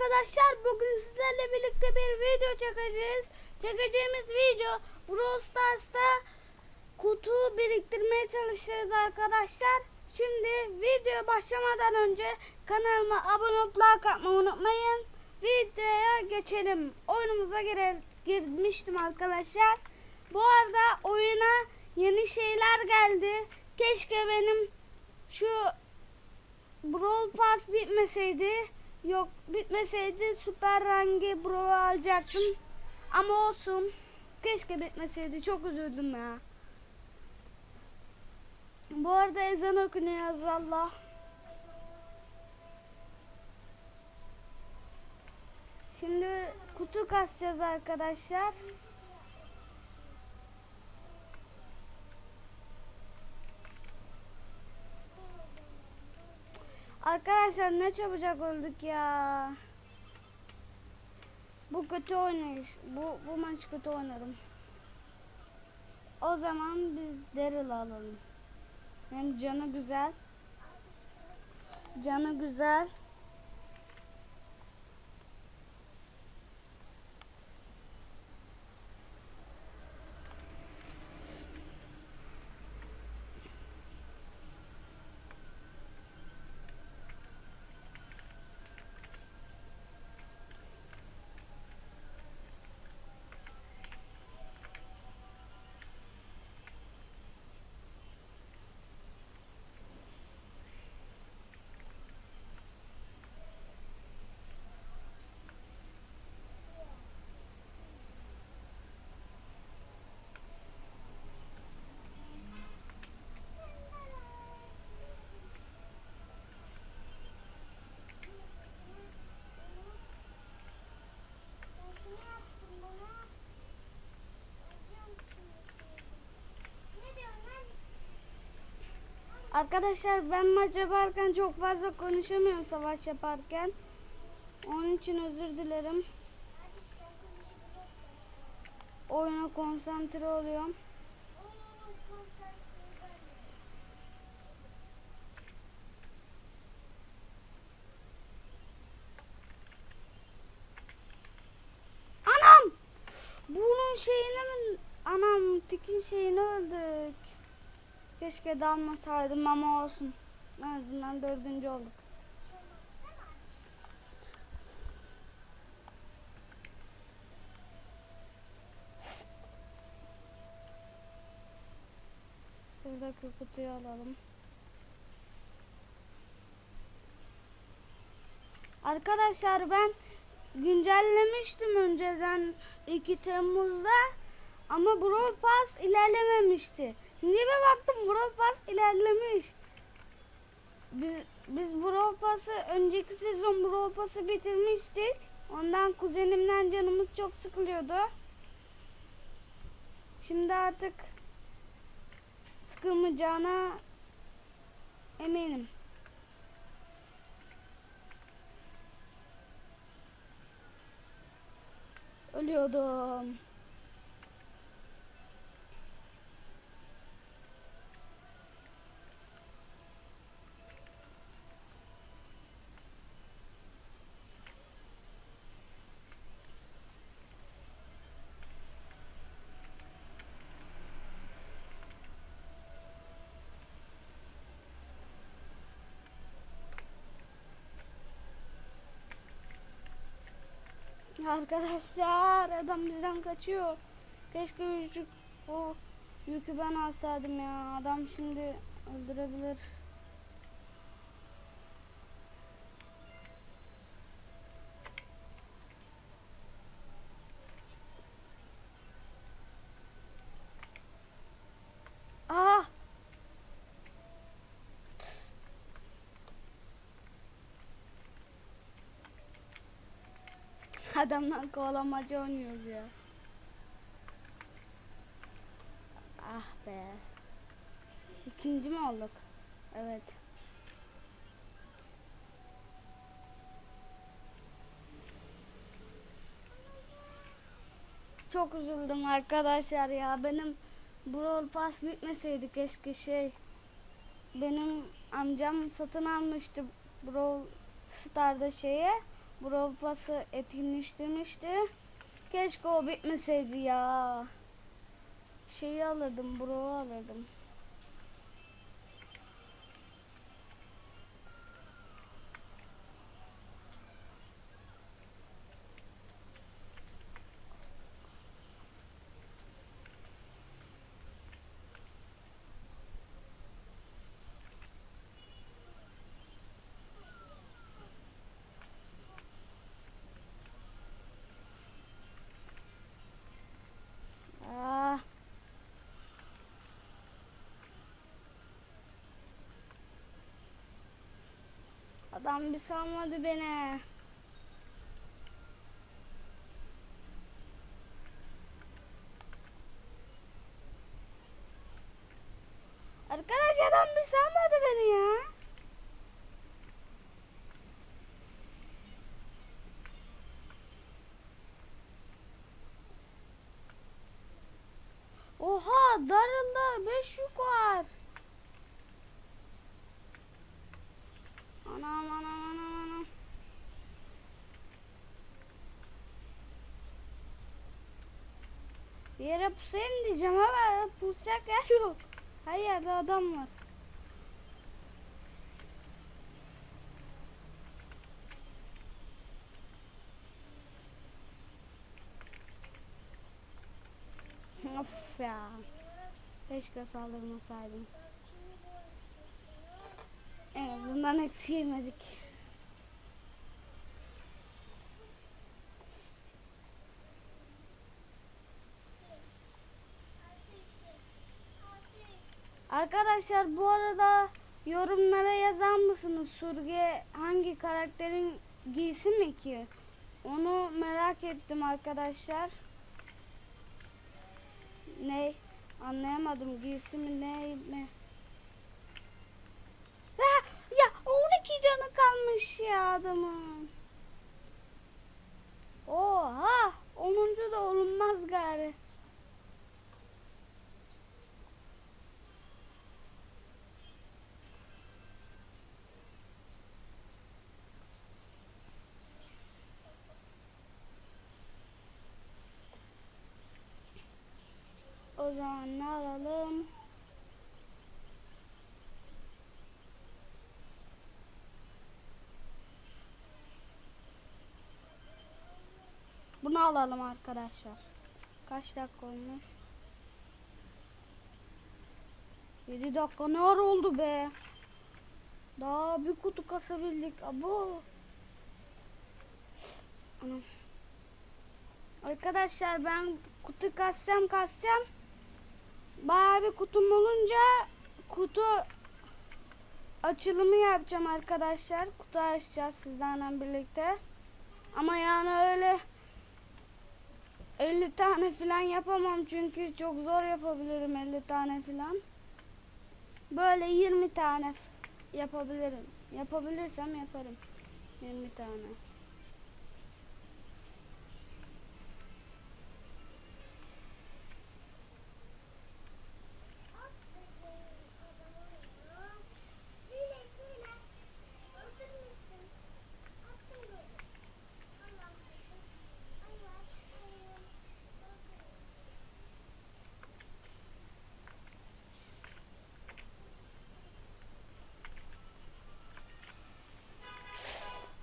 arkadaşlar bugün sizlerle birlikte bir video çekeceğiz. Çekeceğimiz video Brawl Stars'ta kutu biriktirmeye çalışacağız arkadaşlar. Şimdi video başlamadan önce kanalıma abone olup like atmayı unutmayın. Videoya geçelim. Oyunumuza gire, girmiştim arkadaşlar. Bu arada oyuna yeni şeyler geldi. Keşke benim şu Brawl Pass bitmeseydi yok bitmeseydi süper rangi Brawl alacaktım. Ama olsun. Keşke bitmeseydi. Çok üzüldüm ya. Bu arada ezan okunuyor Allah. Şimdi kutu kasacağız arkadaşlar. Arkadaşlar ne çabucak öldük ya. Bu kötü oynayış. Bu, bu maç kötü oynarım. O zaman biz Daryl alalım. Hem canı güzel. Canı güzel. Arkadaşlar ben maç yaparken çok fazla konuşamıyorum savaş yaparken. Onun için özür dilerim. Oyuna konsantre oluyorum. Anam! Bunun şeyini mi? Anam tikin şeyini öldük. Keşke dalmasaydım ama olsun. En azından dördüncü olduk. Buradaki kutuyu alalım. Arkadaşlar ben güncellemiştim önceden 2 Temmuz'da ama Brawl Pass ilerlememişti. Bir baktım Brawl Pass ilerlemiş. Biz, biz Brawl Pass'ı önceki sezon Brawl Pass'ı bitirmiştik. Ondan kuzenimden canımız çok sıkılıyordu. Şimdi artık sıkılmayacağına eminim. Ölüyordum. Arkadaşlar adam bizden kaçıyor. Keşke yük, o yükü ben alsaydım ya. Adam şimdi öldürebilir. Adamdan kovalamaca oynuyoruz ya. Ah be. İkinci mi olduk? Evet. Çok üzüldüm arkadaşlar ya. Benim Brawl Pass bitmeseydi keşke şey. Benim amcam satın almıştı Brawl Star'da şeye. Brawl Pass'ı etkinleştirmişti. Keşke o bitmeseydi ya. Şeyi alırdım, Brawl'u alırdım. Adam bir salmadı beni. Arkadaş adam bir salmadı beni ya. Oha darıldı 5 yük var. Anam anam anam anam. Bir yere pusayım diyeceğim ama pusacak yer yok. Her yerde adam var. Of ya. Keşke saldırmasaydım. En azından eksi Arkadaşlar bu arada yorumlara yazar mısınız? Surge hangi karakterin giysi mi ki? Onu merak ettim arkadaşlar. Ne? Anlayamadım giysi mi ne mi? Ha, ya 12 canı kalmış ya adamın. Oha! 10. da olunmaz gari. O zaman ne alalım? Bunu alalım arkadaşlar. Kaç dakika olmuş? 7 dakika ne ara oldu be? Daha bir kutu kasabildik. Abo. Arkadaşlar ben kutu kasacağım kasacağım. Bayağı bir kutum olunca kutu açılımı yapacağım arkadaşlar. Kutu açacağız sizlerle birlikte. Ama yani öyle 50 tane falan yapamam çünkü çok zor yapabilirim 50 tane falan. Böyle 20 tane yapabilirim. Yapabilirsem yaparım. 20 tane.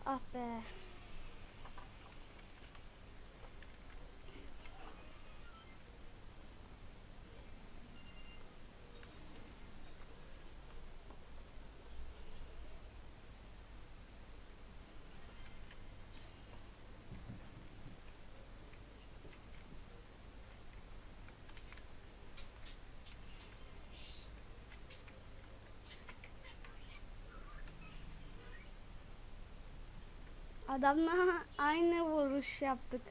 Ah be. Adamla aynı vuruş yaptık.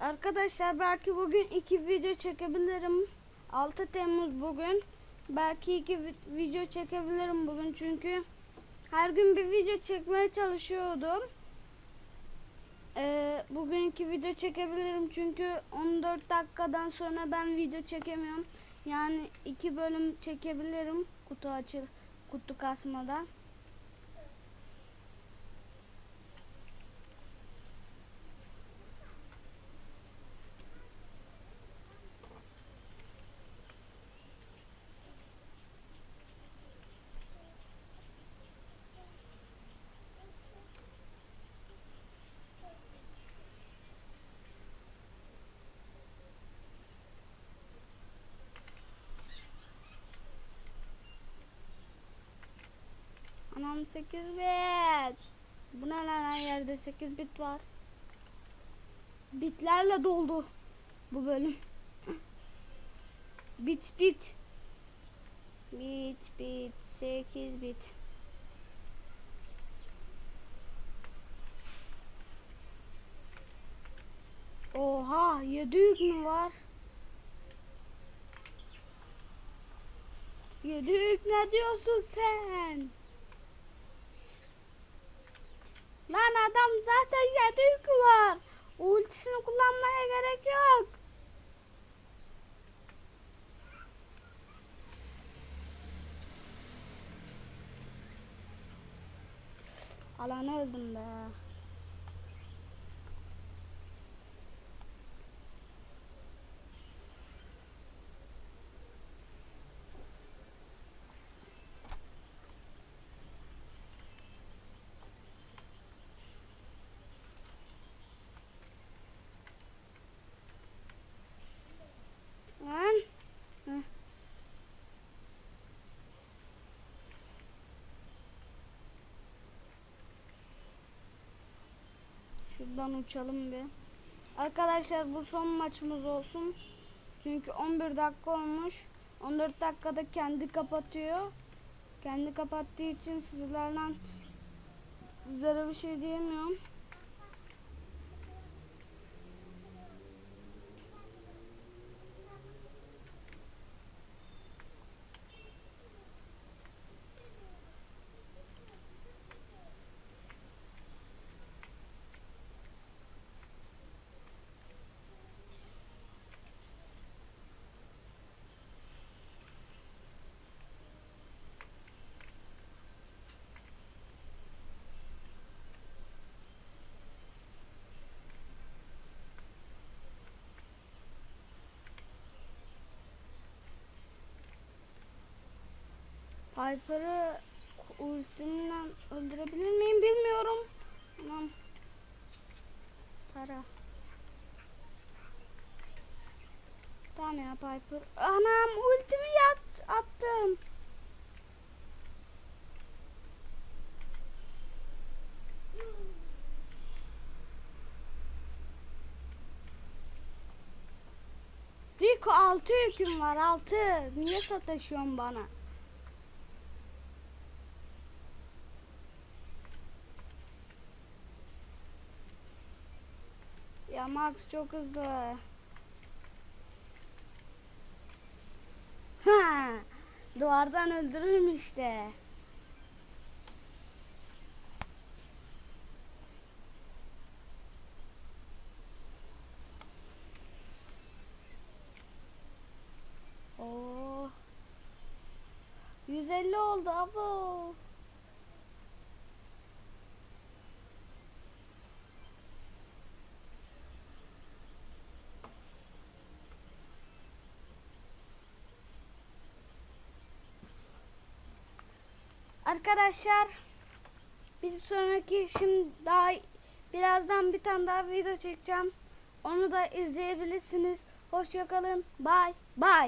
Arkadaşlar belki bugün iki video çekebilirim. 6 Temmuz bugün. Belki iki vi- video çekebilirim bugün çünkü her gün bir video çekmeye çalışıyordum. Ee, bugün iki video çekebilirim çünkü 14 dakikadan sonra ben video çekemiyorum. Yani iki bölüm çekebilirim kutu açıl kutlu kasmada Anam 8 bit. Bu ne lan yerde 8 bit var. Bitlerle doldu bu bölüm. bit bit. Bit bit 8 bit. Oha 7 yük mü var? 7 yük ne diyorsun sen? Lan adam zaten 7 yükü var. Ultisini kullanmaya gerek yok. Alanı öldüm be. Lan. Heh. Şuradan uçalım bir. Arkadaşlar bu son maçımız olsun. Çünkü 11 dakika olmuş. 14 dakikada kendi kapatıyor. Kendi kapattığı için sizlerden sizlere bir şey diyemiyorum. Piper'ı ultimle öldürebilir miyim bilmiyorum. Tamam. Para. Tamam ya Piper. Anam ultimi yat attım. Rico altı yüküm var altı. Niye sataşıyorsun bana? Ya Max çok hızlı. Ha, duvardan öldürürüm işte. Oo. 150 oldu abo. Arkadaşlar bir sonraki şimdi daha birazdan bir tane daha video çekeceğim. Onu da izleyebilirsiniz. Hoşçakalın. Bye. Bye.